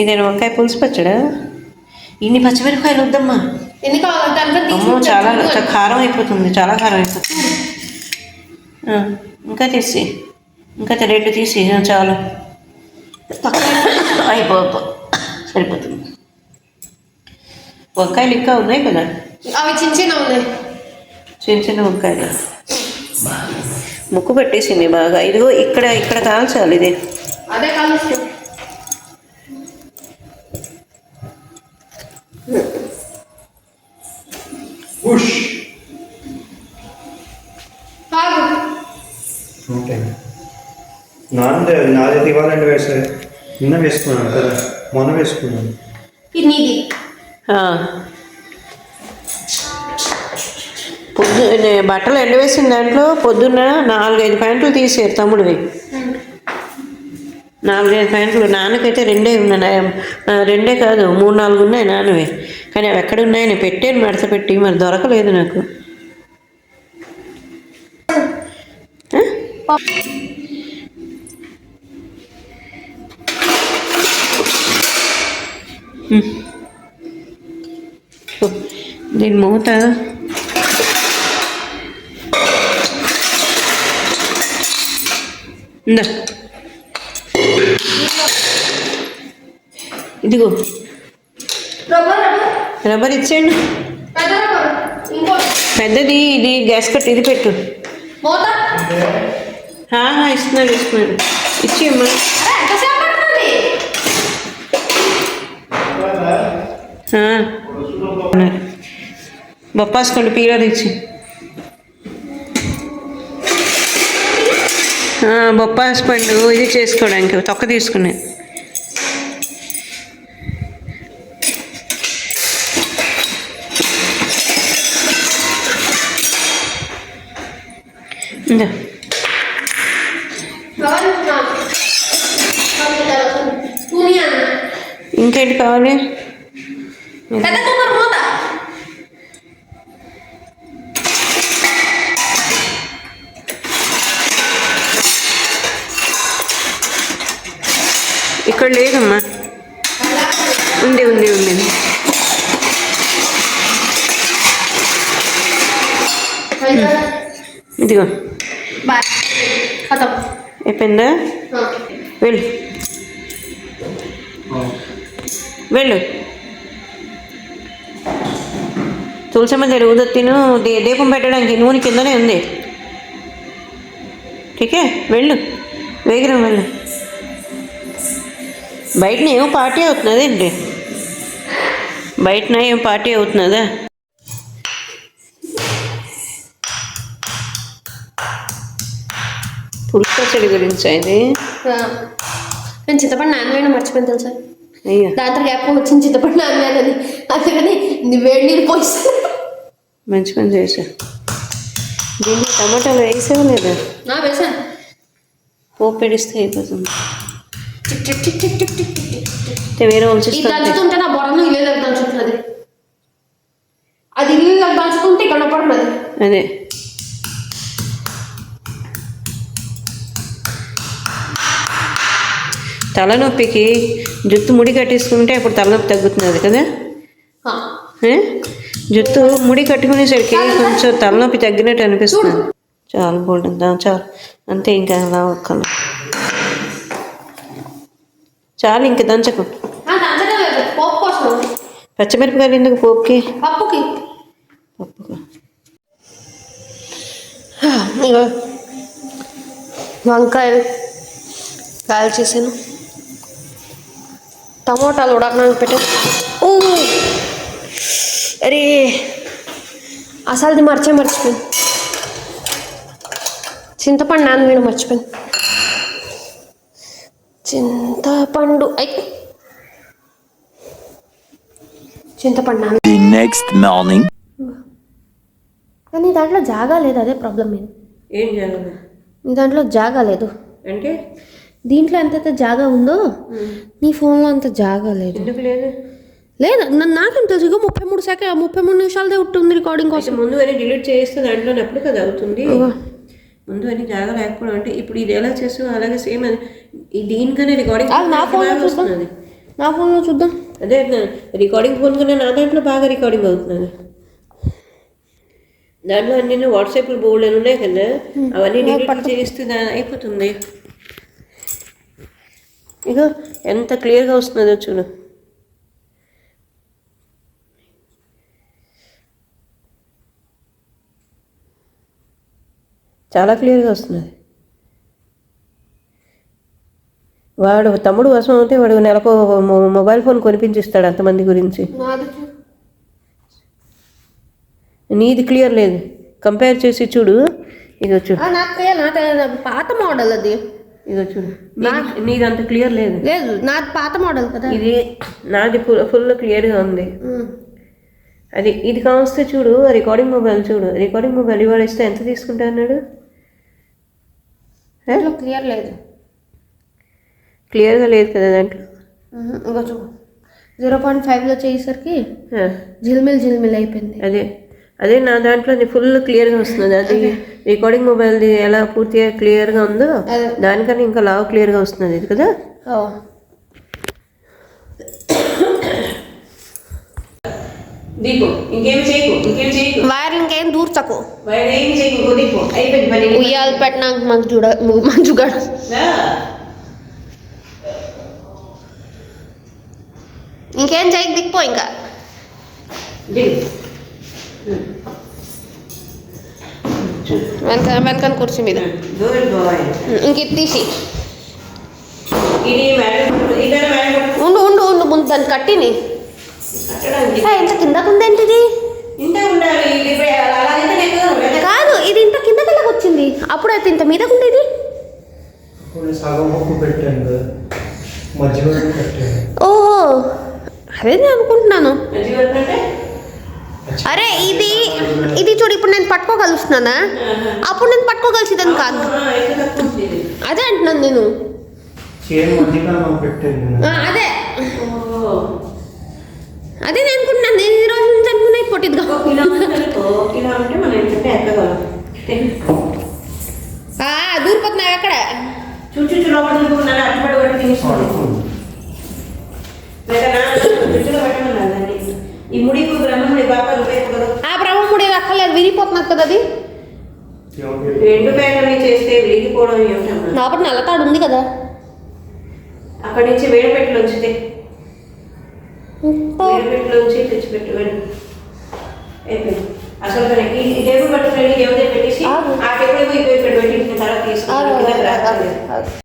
ఇదేనా వంకాయ పులుసు పచ్చడా? ఇన్ని పచ్చిమిరపకాయలు వద్దమ్మా. అమ్మో. చాలా కారం అయిపోతుంది చాలా కారం అయిపోతుంది. ఇంకా తీసి ఇంకా రెండు తీసి చాలు. అయిపో సరిపోతుంది. వంకాయలు ఇంకా ఉన్నాయి కదా? అవి చిన్న చిన్న ఉన్నాయి. చిన్న చిన్న వంకాయలు. ముక్కు పెట్టేసింది బాగా. ఇదిగో ఇక్కడ ఇక్కడ కాల్చాలి ఇది. అదే కలుస్తుంది ఓకే అది నాది ఇవ్వాలంటే వేసే. నిన్న వేసుకున్నాను కదా? మొన్న వేసుకున్నాను. ఇది నీది. బట్టలు ఎండవేసిన దాంట్లో పొద్దున్న నాలుగైదు ప్యాంట్లు తీసేరు తమ్ముడివి. నాలుగైదు ప్యాంట్లు నాన్నకైతే రెండే ఉన్నాయి. రెండే కాదు మూడు నాలుగు ఉన్నాయి నాన్నవి. కానీ అవి ఎక్కడ ఉన్నాయని పెట్టాను మడత పెట్టి మరి దొరకలేదు నాకు. దీని మూత. ఇదిగో. రబ్బర్ ఇచ్చేయండి. పెద్దది ఇది గ్యాస్ కట్ ఇది పెట్టు. ఇస్తున్నాడు ఇస్తున్నాడు. ఆ. బొప్పాసుకోండి పీలర్ ఇచ్చి బొప్పాస్ పండు ఇది చేసుకోవడానికి తొక్క తీసుకునే ఇందా ఇంకేంటి కావాలి? ఇక్కడ లేదమ్మా. ఉంది ఉంది ఉంది. ఇదిగో. అయిపోయిందా? వెళ్ళు. వెళ్ళు. తులసమ్మ దగ్గర ఊదొత్తిను దే దీపం పెట్టడానికి నూనె కిందనే ఉంది. ఠీకే వెళ్ళు. వేగిరం వెళ్ళు. బయటన ఏమో పార్టీ అవుతున్నది ఏంటి? బయటన ఏం పార్టీ అవుతున్నదా? పులుసు పచ్చడి గురించి ఇది నేను చింతపండు నాన్న మర్చిపోయింది తెలుసా? రాత్రి లేకపోతే వచ్చిన చింతపండు అన్నానని అందుకని వేడి నీరు పోయిస్తా. మంచి పని చేసా దీన్ని టమాటాలు వేసేవా లేదా? వేసాను పోపెడిస్తే అయిపోతుంది. వేరే దంచుతుంటే నా బొడను ఇల్లు దంచుతుంది అది ఇల్లు దంచుకుంటే ఇక్కడ పడుతుంది అదే. తలనొప్పికి జుత్తు ముడి కట్టేసుకుంటే అప్పుడు తలనొప్పి తగ్గుతున్నది కదా? జుత్తు ముడి కట్టుకునేసరికి కొంచెం తలనొప్పి తగ్గినట్టు అనిపిస్తుంది. చాలు బాగుంటుంది. చాలు. అంతే ఇంకా అలా ఒక్కలు చాలు ఇంక దంచకు. పచ్చిమిరపకాయలు ఎందుకు పోపుకి? పప్పుకి. పప్పుకు. కాయలు చేసాను టమోటాలు ఉడకడానికి పెట్టాను ఓ అరే! అసలుది మర్చే మర్చిపోయాను. చింతపండు నాన్న వీడు మర్చిపోయాను. చింతపండు ఐ! చింతపండు next morning. కానీ దాంట్లో జాగా లేదు అదే ప్రాబ్లం ఏం చేయాలి నీ దాంట్లో జాగా లేదు. అంటే? దీంట్లో ఎంతైతే జాగా ఉందో నీ ఫోన్లో అంత జాగా లేదు. లేదు? లేదు నా- నాకేం తెలుసు ఇగో ముప్పై మూడు సెకండ్ ముప్పై మూడు నిమిషాలదే ఉంటుంది రికార్డింగ్ కోసం. ముందు అని డిలీట్ చేస్తే దాంట్లో అప్పుడు కదా అవుతుంది. ముందు అని జాగా లేకపోవడం అంటే ఇప్పుడు ఇది ఎలా చేస్తావు? అలాగే సేమ్ ఈ దీనికనే రికార్డింగ్ నా phone లో చూద్దాం. వస్తున్నది నా ఫోన్లో చూద్దాం. అదే రికార్డింగ్ ఫోన్ కన్నా నా దాంట్లో బాగా రికార్డింగ్ అవుతున్నాను దాంట్లో అన్ని వాట్సాప్లు బోర్డు అని ఉన్నాయి కదా? అవన్నీ డిలీట్ చేస్తే అయిపోతుంది. ఇగో ఎంత క్లియర్గా వస్తుందో చూడు. చాలా క్లియర్గా వస్తున్నది వాడు తమ్ముడు వసం అయితే వాడు నెలకు మొబైల్ ఫోన్ కొనిపించిస్తాడు అంతమంది గురించి. నాది క్లియర్ లేదు. కంపేర్ చేసి చూడు. ఇది చూడు. పాత మోడల్ అది. ఇది చూడు. నీది- అంత క్లియర్ లేదు. లేదు నాది పాత మోడల్ కదా. ఇది నాది ఫుల్ ఫుల్ క్లియర్గా ఉంది. అది ఇది కావస్తే చూడు రికార్డింగ్ మొబైల్ చూడు. రికార్డింగ్ మొబైల్ ఇవాళ ఇస్తే ఎంత తీసుకుంటా అన్నాడు? క్లియర్ లేదు. క్లియర్గా లేదు కదా దాంట్లో. ఇంకో చూ జీరో పాయింట్ ఫైవ్లో చేసేసరికి జిల్మిల్ జిల్మిల్ అయిపోయింది. అదే. అదే నా దాంట్లో ఫుల్ క్లియర్గా వస్తుంది. అది రికార్డింగ్ మొబైల్ది ఎలా పూర్తిగా క్లియర్గా ఉందో. దానికన్నా ఇంకా లావు క్లియర్గా వస్తుంది ఇది కదా? ఓ. దీపు ఇంకేం చేయకు ఇంకేం చేయకు? వైర్ ఇంకేం దూర్చకు. వైర్ ఏం చేయకు దీపు. అయిపోయింది ఉయ్యాలు పెట్టినాక మాకు చూడ మాకు చూడ రా. ఇంకేం చేయకు దిక్కుపో ఇంకా. దిగు. వెనక వెనకని కుర్చీ మీద. గుడ్ బాయ్ ఇంక తీసి. ఉండు ఉండు ఉండు ముందు దాన్ని కట్టిని. ఇంత కిందకు ఉందేంటి ఇది ఇంత ఉండాలి ఇది ఇప్పుడు అలా అలా అయితే నేను కాదు ఇది. ఇంత కిందకి వెళ్ళక వచ్చింది అప్పుడైతే ఇంత మీదకు ఉండేది కదా ఓహో అదే నేను అనుకుంటున్నాను. అరే ఇది ఇది చూడు ఇప్పుడు నేను పట్టుకోగలుగుతున్నానా అప్పుడు నేను పట్టుకోగలిసేదని కాదు. అదే అంటున్నాను నేను. అదే. అదే నేను అనుకుంటున్నాను. నేను ఈ రోజు నుంచి అనుకున్నా పొట్టిదిగా ఒక కిలో అనుకో, ఈ ముడికు ఉపయోగపడదు ఆ బ్రహ్మముడి అక్కర్లేదు విరిగిపోతున్నది కదా అది. రెండు పేర్లని చేస్తే విరిగిపోవడం ఏమిటమ్మా నల్లతాడు ఉంది కదా. అక్కడి నుంచి వేడిపెట్టులు వేడిపెట్టులోంచి తెచ్చిపెట్టు అయిపోయింది. అసలు మనకి ఈ టేబుల్ పట్టుకుని ఎవరి పెట్టేసి. ఆ టేబుల్ పోయి పెట్టి పెట్టిన తర్వాత తీసుకుని.